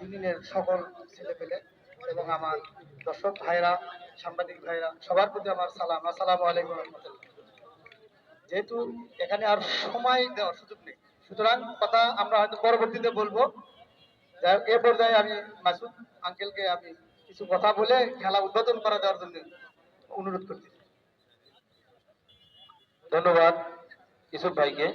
ইউনিয়নের সকল ছেলেপেলে এবং আমার দর্শক ভাইরা, সাংবাদিক ভাইরা, সবার প্রতি আমার সালাম। আসসালামু আলাইকুম রহমতুল্লাহ। যেহেতু এখানে আর সময় দেওয়ার সুযোগ নেই, সুতরাং কথা আমরা হয়তো পরবর্তীতে বলব। এ পর্যায়ে আমি মাসুদ আঙ্কেলকে আমি কিছু কথা বলে খেলা উদ্বোধন করা দেওয়ার জন্য অনুরোধ করছি। ধন্যবাদ ইসুফ ভাইকে।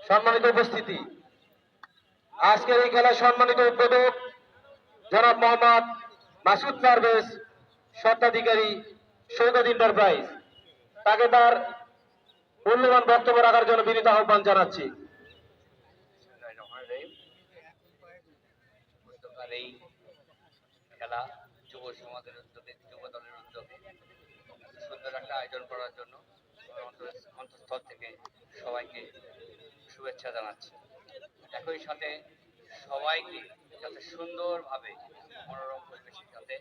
সম্মানিত উপস্থিতি আজকের এই খেলার সম্মানিত উদ্বোধক জনাব মোহাম্মদ মাসুদ পারভেজ স্বত্বাধিকারী সৌদাদ এন্টারপ্রাইজ তাকে তার মূল্যবান বক্তব্য রাখার জন্য বিনীত আহ্বান জানাচ্ছি। এই খেলা, যুব সমাজের উদ্যোগে, যুব দলের উদ্যোগে সুন্দর একটা আয়োজন করার জন্য অন্তঃস্থল থেকে সবাইকে শুভেচ্ছা জানাচ্ছি। একই সাথে সবাইকে যাতে সুন্দরভাবে মনোরম পরিবেশে যাতে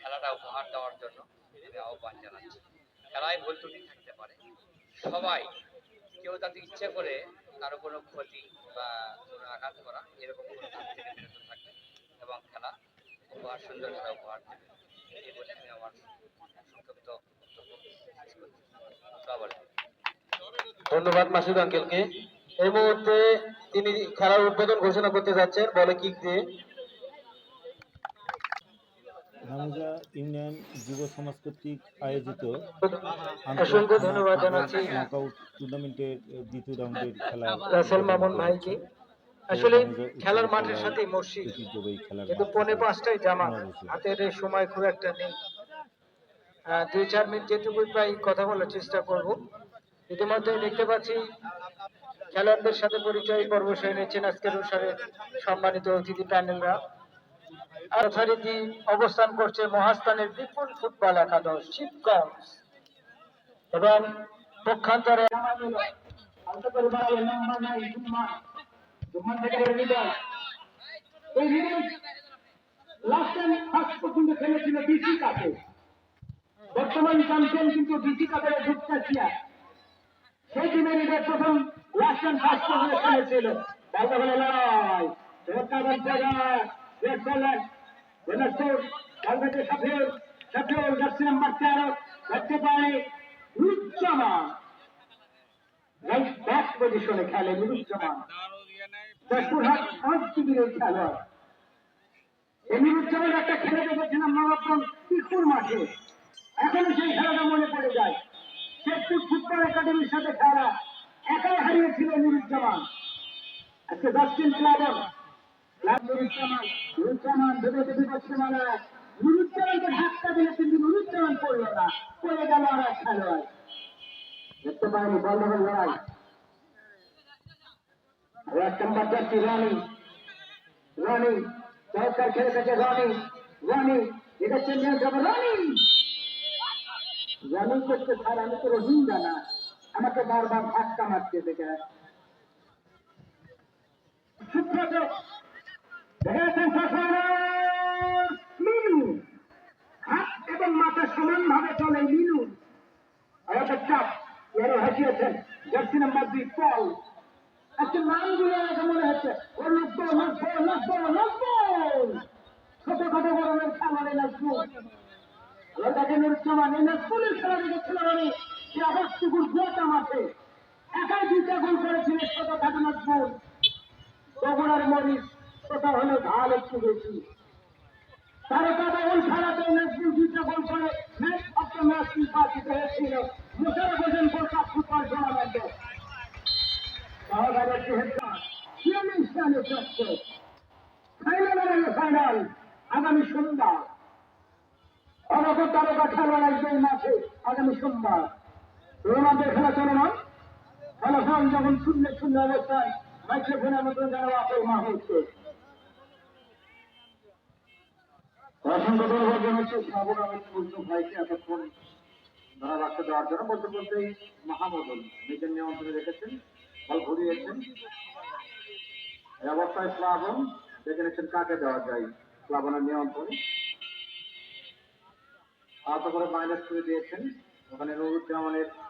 খেলাটা উপহার দেওয়ার জন্য আমি আহ্বান জানাচ্ছি। খেলায় ভুল ত্রুটি থাকতে পারে। সবাই কেউ যাতে ইচ্ছে করে কারও কোনো ক্ষতি বা কোনো আঘাত করা এরকম কোনো থেকে বিরত থাকে এবং খেলা উপহার, সুন্দর খেলা উপহার দেবে। এই বলে আমি আমার সংক্ষিপ্ত। ধন্যবাদ মাসুদ আঙ্কেলকে। এই মুহূর্তে তিনি খেলার উদ্বোধন ঘোষণা করতে যাচ্ছেন। বলে কিক দিয়ে রামুজা ইউনিয়ন যুব সমাজ কর্তৃক আয়োজিত অসংখ্য ধন্যবাদ জানাচ্ছি। টুর্নামেন্টের দ্বিতীয় রাউন্ডের খেলা রাসেল মামুন ভাইকে। আসলে খেলার মাঠের সাথে মসজিদ। কিন্তু পৌনে পাঁচটায় জামা। হাতের সময় খুব একটা নেই। দুই চার মিনিট যেটুকুই প্রায় কথা বলার চেষ্টা করব। ইতিমধ্যে দেখতে পাচ্ছি খেলোয়াড়দের সাথে পরিচয় পর্ব সেরে নিচ্ছেন আজকের অনুসারে সম্মানিত অতিথি প্যানেলরা। যথারীতি অবস্থান করছে মহাস্থানের বিপুল ফুটবল একাদশ শিবগঞ্জ এবং পক্ষান্তরে বর্তমান চ্যাম্পিয়ন কিন্তু ডিসি কাপের যুক্তাশিয়া সেই টিমের প্রথম ফার্স্ট পর্যন্ত খেলেছিল। বলতে বলে লড়াই। কালকাতে সাফিউল সাফিউল রুজ্জামান রাইট ব্যাক পজিশনে খেলে নুরুজ্জামান একটা খেলে দেখেছিলাম নবাবগঞ্জ পিকুর মাঠে। এখনও সেই খেলাটা মনে পড়ে যায়। শেখপুর ফুটবল একাডেমির সাথে খেলা। একাই হারিয়েছিল নুরুজ্জামান। আজকে দশদিন প্লাবন নুরুজ্জামান নুরুজ্জামান মারা নুরুজ্জামানকে ধাক্কা দিলে কিন্তু নুরুজ্জামান না, পড়ে গেল আর এক খেলোয়াড়। দেখতে পাইনি লড়াই যাচ্ছি রানি। রানি, চমৎকার খেলে থাকে রানি রানি এটা করতে আমি তো রোহিঙ্গা না। আমাকে বারবার ধাক্কা মারতে দেখে। হাত এবং মাথা সমান ভাবে চলে খেলা দেখেছিল আমি সে আবাসটুকুর গোটা মাঠে একাই দুইটা গোল করেছিল ছোটখাটো নাচবুল বগুড়ার মরিচ সেটা হলো ঢাল একটু বেশি। তারকা বল খেলাতে নাচবুল দুইটা গোল করে, ম্যাচ অফ ম্যাচ নির্বাচিত হয়েছিল। মোশারফ হোসেন কলকাতা ফুটবল টুর্নামেন্টে আগামী সোমবার। অনক তারকা খেলোয়াড় আসবে মাঠে আগামী সোমবার। রোনালদের খেলা চলমান ফলাফল যখন শূন্য শূন্য অবস্থায় মাইক্রোফোনের মতন যারা আপেল মা হচ্ছে নিজের রেখেছেন ঘুরিয়েছেন। কাকে দেওয়া যায় করে মাইনাস করে দিয়েছেন। ওখানে নুরুজ্জামানের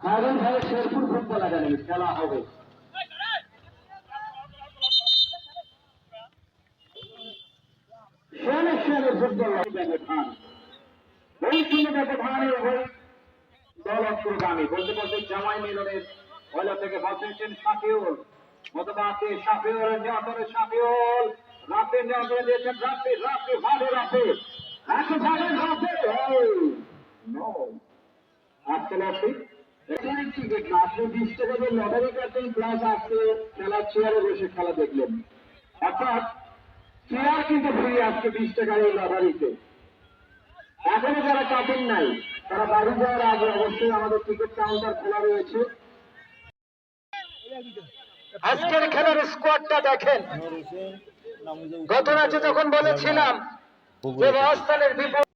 কারণ ভাই শেরপুর ফুটবল একাডেমি খেলা হবে। সাফিউল রাতে রাতে ভালো রাতে ভালো আজকে টিকিট না আপনি বিশ টাকা দিয়ে লটারি কাটলেন প্লাস আজকে খেলার চেয়ারে বসে খেলা দেখলেন। অর্থাৎ চেয়ার কিন্তু ফ্রি আজকে বিশ লটারিতে। এখনও যারা কাটেন নাই, তারা বাড়ি যাওয়ার আগে অবশ্যই আমাদের টিকিট কাউন্টার খোলা রয়েছে। আজকের খেলার স্কোয়াডটা দেখেন। গত ম্যাচে যখন বলেছিলাম যে রাজস্থানের বিপদ